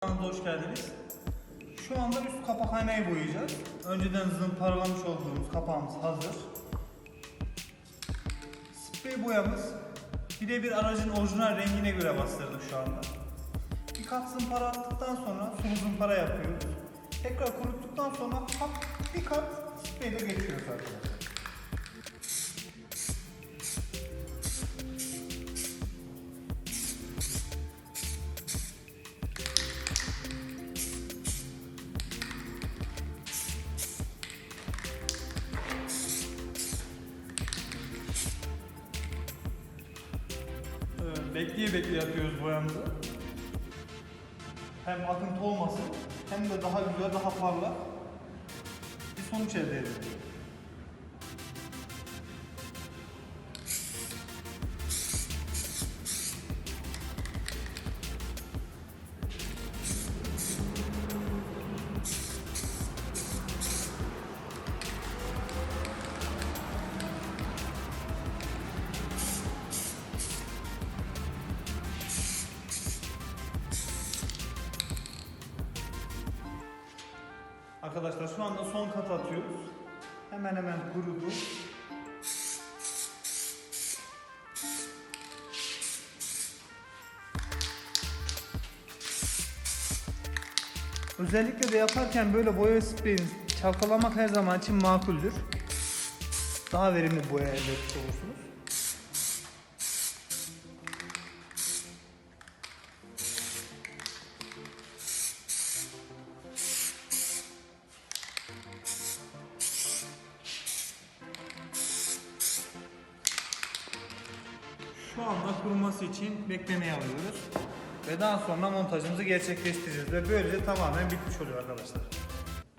Kanalımıza hoş geldiniz. Şu anda üst kapak aynayı boyayacağız. Önceden zımparalamış olduğumuz kapağımız hazır. Sprey boyamız birebir aracın orijinal rengine göre bastırdık şu anda. Birkaç zımpara attıktan sonra sulu zımpara yapıyoruz. Tekrar kuruttuktan sonra bir kat spreyle geçiyoruz arkadaşlar. Bekleye bekleye yapıyoruz boyamızı. Hem akıntı olmasın hem de daha güzel, daha parlak bir sonuç elde edelim. Arkadaşlar şu anda son kat atıyoruz. Hemen hemen kurudu. Özellikle de yaparken böyle boya spreyini çalkalamak her zaman için makuldür. Daha verimli boya elde olursunuz. Şu anda kuruması için beklemeye alıyoruz. Ve daha sonra montajımızı gerçekleştireceğiz. Ve böylece tamamen bitmiş oluyor arkadaşlar.